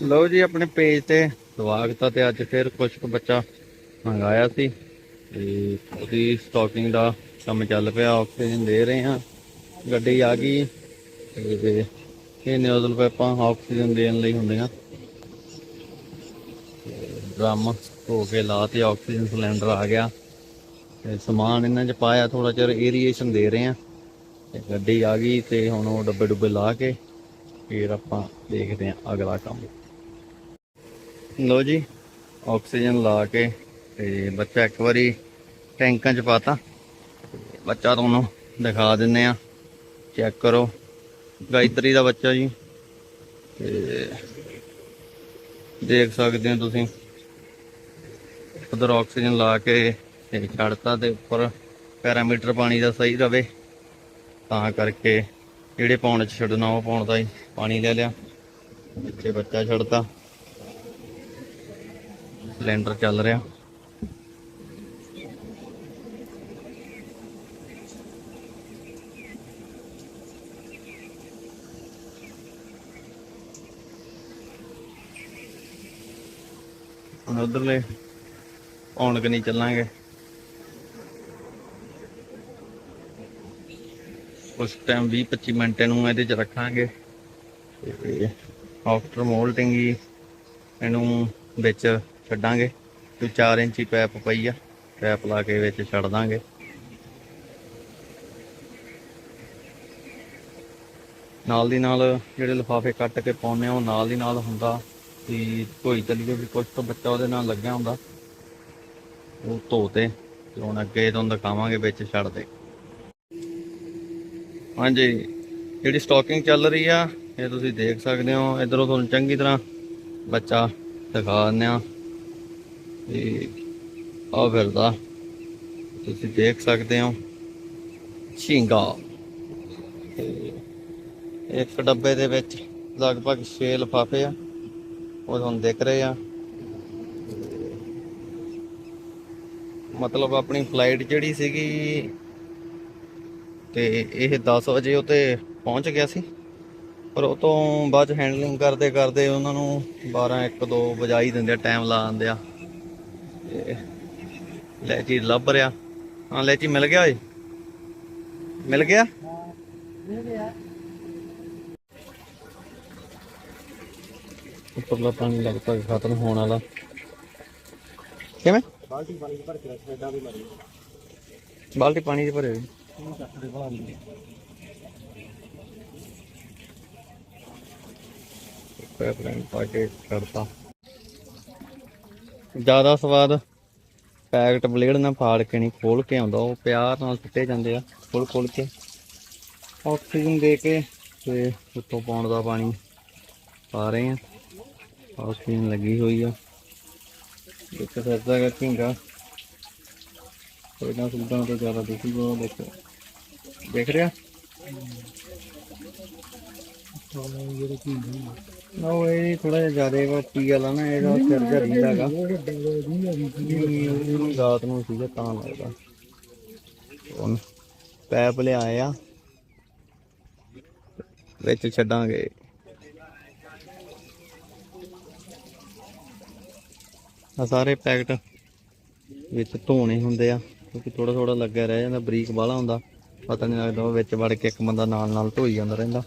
ਲਓ ਜੀ, ਆਪਣੇ ਪੇਜ ਤੇ ਸਵਾਗਤ ਆ ਤੇ ਅੱਜ ਫਿਰ ਕੁਝ ਕੁ ਬੱਚਾ ਮੰਗਾਇਆ ਸੀ ਤੇ ਉਹਦੀ ਸਟਾਕਿੰਗ ਦਾ ਕੰਮ ਚੱਲ ਪਿਆ ਆਕਸੀਜਨ ਦੇ ਰਹੇ ਹਾਂ। ਗੱਡੀ ਆ ਗਈ ਤੇ ਇਹ ਨਿਊਜ਼ਲ ਪੈਪਾਂ ਆਕਸੀਜਨ ਦੇਣ ਲਈ ਹੁੰਦੀਆਂ ਡਰਮ ਧੋ ਕੇ ਲਾ ਤੇ ਆਕਸੀਜਨ ਸਿਲੰਡਰ ਆ ਗਿਆ। ਤੇ ਸਮਾਨ ਇਹਨਾਂ 'ਚ ਪਾਇਆ ਥੋੜਾ ਚਿਰ ਏਰੀਏਸ਼ਨ ਦੇ ਰਹੇ ਆ ਤੇ ਗੱਡੀ ਆ ਗਈ ਤੇ ਹੁਣ ਉਹ ਡੱਬੇ ਡੁੱਬੇ ਲਾ ਕੇ ਫਿਰ ਆਪਾਂ ਦੇਖਦੇ ਆ ਅਗਲਾ ਕੰਮ। ਲੋ ਜੀ, ਆਕਸੀਜਨ ਲਾ ਕੇ ਤੇ ਬੱਚਾ ਇੱਕ ਵਾਰੀ ਟੈਂਕਾਂ 'ਚ ਪਾਤਾ। ਤੇ ਬੱਚਾ ਤੁਹਾਨੂੰ ਦਿਖਾ ਦਿੰਨੇ ਆ। ਚੈੱਕ ਕਰੋ। ਗਾਇਤਰੀ ਦਾ ਬੱਚਾ ਜੀ। ਤੇ ਦੇਖ ਸਕਦੇ ਹੋ ਤੁਸੀਂ। ਉਧਰ ਆਕਸੀਜਨ ਲਾ ਕੇ ਤੇ ਛੱਡਤਾ ਤੇ ਉੱਪਰ ਪੈਰਾਮੀਟਰ ਪਾਣੀ ਦਾ ਸਹੀ ਰਵੇ। ਤਾਂ ਕਰਕੇ ਜਿਹੜੇ ਪਾਉਣ ਚ ਛੱਡਣਾ, ਉਹ ਪਾਉਣ ਦਾ ਹੀ ਪਾਣੀ ਲੈ ਲਿਆ। ਇੱਥੇ ਬੱਚਾ ਛੱਡਤਾ। ਸਿਲੰਡਰ ਚੱਲ ਰਿਹਾ। ਹੁਣ ਉਧਰਲੇ ਪੌਣ ਨਹੀਂ ਚੱਲਾਂਗੇ। ਉਸ ਟਾਈਮ 20 25 ਮਿੰਟ ਨੂੰ ਇਹਦੇ ਚ ਰੱਖਾਂਗੇ। ਤੇ ਆਫਟਰ ਮੋਲਟਿੰਗ ਹੀ ਇਹਨੂੰ ਵਿੱਚ ਛੱਡਾਂਗੇ। ਤੇ 4 ਇੰਚੀ ਪੈਪ ਪਈ ਆ ਪੈਪ ਲਾ ਕੇ ਵਿੱਚ ਛੱਡ ਦਾਂਗੇ। ਨਾਲ ਦੀ ਨਾਲ ਜਿਹੜੇ ਲਿਫਾਫੇ ਕੱਟ ਕੇ ਪਾਉਂਦੇ ਆ, ਉਹ ਨਾਲ ਦੀ ਨਾਲ ਹੁੰਦਾ ਵੀ ਧੋਈ ਚੱਲੀਏ ਵੀ ਕੁਝ ਤਾਂ ਬੱਚਾ ਉਹਦੇ ਨਾਲ ਲੱਗਿਆ ਹੁੰਦਾ। ਉਹ ਧੋਤੇ ਤੇ ਹੁਣ ਅੱਗੇ ਤੁਹਾਨੂੰ ਦਿਖਾਵਾਂਗੇ ਵਿੱਚ ਛੱਡ ਦੇ। ਹਾਂਜੀ, ਜਿਹੜੀ ਸਟਾਕਿੰਗ ਚੱਲ ਰਹੀ ਆ, ਇਹ ਤੁਸੀਂ ਦੇਖ ਸਕਦੇ ਹੋ। ਇਧਰੋਂ ਤੁਹਾਨੂੰ ਚੰਗੀ ਤਰ੍ਹਾਂ ਬੱਚਾ ਦਿਖਾ ਦਿੰਦੇ ਆ। ਤੇ ਆ ਫਿਰਦਾ ਤੁਸੀਂ ਦੇਖ ਸਕਦੇ ਹੋ, ਝੀਂਗਾ। ਤੇ ਇੱਕ ਡੱਬੇ ਦੇ ਵਿੱਚ ਲਗਭਗ 6 ਲਿਫਾਫੇ ਆ, ਉਹ ਤੁਹਾਨੂੰ ਦਿਖ ਰਹੇ ਆ। ਮਤਲਬ ਆਪਣੀ ਫਲਾਈਟ ਜਿਹੜੀ ਸੀਗੀ, ਤੇ ਇਹ 10 ਵਜੇ ਉਤੇ ਪਹੁੰਚ ਗਿਆ ਸੀ। ਪਰ ਉਹ ਤੋਂ ਬਾਅਦ ਹੈਂਡਲਿੰਗ ਕਰਦੇ ਕਰਦੇ ਉਹਨਾਂ ਨੂੰ 12 1 2 ਵਜਾ ਹੀ ਦਿੰਦੇ ਆ ਟਾਈਮ ਲਾ ਦਿੰਦੇ ਆ। ਤੇ ਲੈਚੀ ਲੱਭ ਰਿਆ। ਹਾਂ ਲੈਚੀ ਮਿਲ ਗਿਆ ਓਏ। ਮਿਲ ਗਿਆ? ਉੱਪਰਲਾ ਪਾਣੀ ਲਗਭਗ ਖਤਮ ਹੋਣ ਵਾਲਾ। ਕਿਵੇਂ? ਬਾਲਟੀ ਪਾਣੀ ਭਰ ਕੇ ਰੱਖ ਐਡਾ ਵੀ ਮਰੀ। ਬਾਲਟੀ ਪਾਣੀ ਭਰੇ ਚੱਕ ਦੇ ਬਾਹਰ ਪਾ ਕੇ ਕਰਤਾ। ਜ਼ਿਆਦਾ ਸਵਾਦ ਪੈਕਟ ਬਲੇਡ ਨਾਲ ਫਾੜ ਕੇ ਨਹੀਂ ਖੋਲ ਕੇ ਆਉਂਦਾ, ਉਹ ਪਿਆਰ ਨਾਲ ਸੁੱਟੇ ਜਾਂਦੇ ਆ ਖੋਲ ਖੋਲ ਕੇ। ਆਕਸੀਜਨ ਦੇ ਕੇ ਤੇ ਉੱਤੋਂ ਪਾਉਣ ਦਾ ਪਾਣੀ ਪਾ ਰਹੇ ਆ। ਆਕਸੀਜਨ ਲੱਗੀ ਹੋਈ ਆ। ਇੱਕ ਸਰਦਾ ਦਾ ਝਿੰਗਾ ਇਹਨਾਂ ਸੁਲਤਾਨ ਤੋਂ ਜ਼ਿਆਦਾ ਦੇਖੀ ਉਹ ਦੇਖ ਦੇਖ ਰਿਹਾ। ਜਿਹੜੇ ਕੀ ਨਹੀਂ ਨਾ ਉਹ ਇਹ ਥੋੜਾ ਜਿਹਾ ਜ਼ਿਆਦਾ ਵਾ ਪੀ ਵਾਲਾ ਨਾ ਇਹਦਾ ਸਿਰ ਜਿਹਾ ਰਹਿੰਦਾ ਹੈਗਾ ਇਹਨੂੰ ਰਾਤ ਨੂੰ ਸੀਗਾ ਤਾਂ ਲੱਗਦਾ। ਹੁਣ ਪੈਪ ਲਿਆਏ ਆ ਵਿੱਚ ਛੱਡਾਂਗੇ। ਆ ਸਾਰੇ ਪੈਕਟ ਵਿੱਚ ਧੋਣੇ ਹੁੰਦੇ ਆ ਕਿਉਂਕਿ ਥੋੜਾ ਥੋੜਾ ਲੱਗਿਆ ਰਹਿ ਜਾਂਦਾ ਬਰੀਕ ਵਾਲਾ ਹੁੰਦਾ। ਪਤਾ ਨਹੀਂ ਲੱਗਦਾ ਉਹ ਵਿੱਚ ਵੜ ਕੇ ਇੱਕ ਬੰਦਾ ਨਾਲ ਨਾਲ ਧੋਈ ਜਾਂਦਾ ਰਹਿੰਦਾ।